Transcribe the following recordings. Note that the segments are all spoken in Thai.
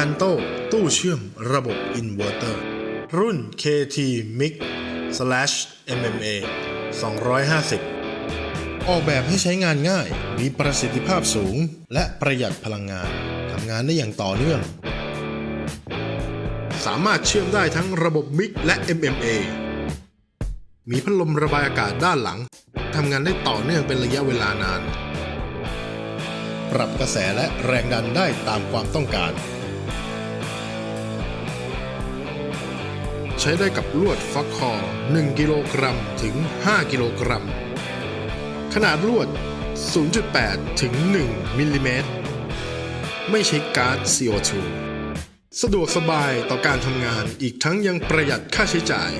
Canto ตู้เชื่อมระบบอินเวอร์เตอร์ รุ่น KT Mix slash MMA 250 ออกแบบให้ใช้งานง่าย มีประสิทธิภาพสูง และประหยัดพลังงาน ทำงานได้อย่างต่อเนื่อง สามารถเชื่อมได้ทั้งระบบ Mix และ MMA มีพัดลมระบายอากาศด้านหลัง ทำงานได้ต่อเนื่องเป็นระยะเวลานาน ปรับกระแสและแรงดันได้ตามความต้องการ ช้ได้กับลวดฟักคอ 1 กิโลกรัมถึง 5 กิโลกรัม ขนาดลวด 0.8 ถึง 1 มิลลิเมตร ไม่ใช้ก๊าซ CO2 สะดวกสบายต่อการทำงานอีกทั้งยังประหยัดค่าใช้จ่าย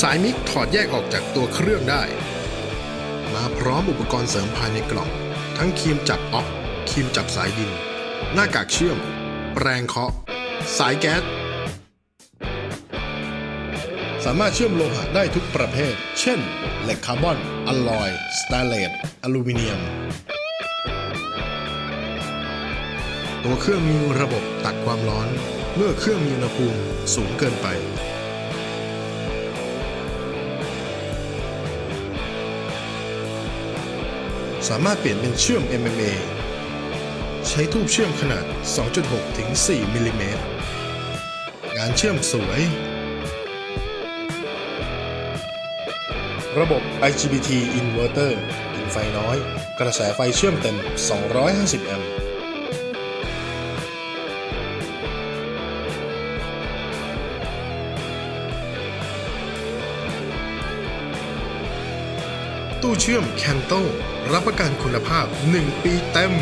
สายมิกถอดแยกออกจากตัวเครื่องได้ มาพร้อมอุปกรณ์เสริมภายในกล่อง ทั้งครีมจับออกครีมจับสายดิน หน้ากากเชื่อม แปรงเคาะ สายแก๊ส สามารถเชื่อมโลหะได้ทุกประเภท เช่น เหล็กคาร์บอน อลลอย สแตนเลส อลูมิเนียม ตัวเครื่องมีระบบตัดความร้อน เมื่อเครื่องมีอุณหภูมิสูงเกินไป สามารถเปลี่ยนเป็นเชื่อม MMA ใช้ทูบเชื่อมขนาด 2.6 ถึง 4 มิลลิเมตร งานเชื่อมสวย ระบบ IGBT inverter กินไฟน้อย กระแสไฟเชื่อมเต็ม 250 แอมป์ ตู้เชื่อมแคนโตรับประกันคุณภาพ 1 ปีเต็ม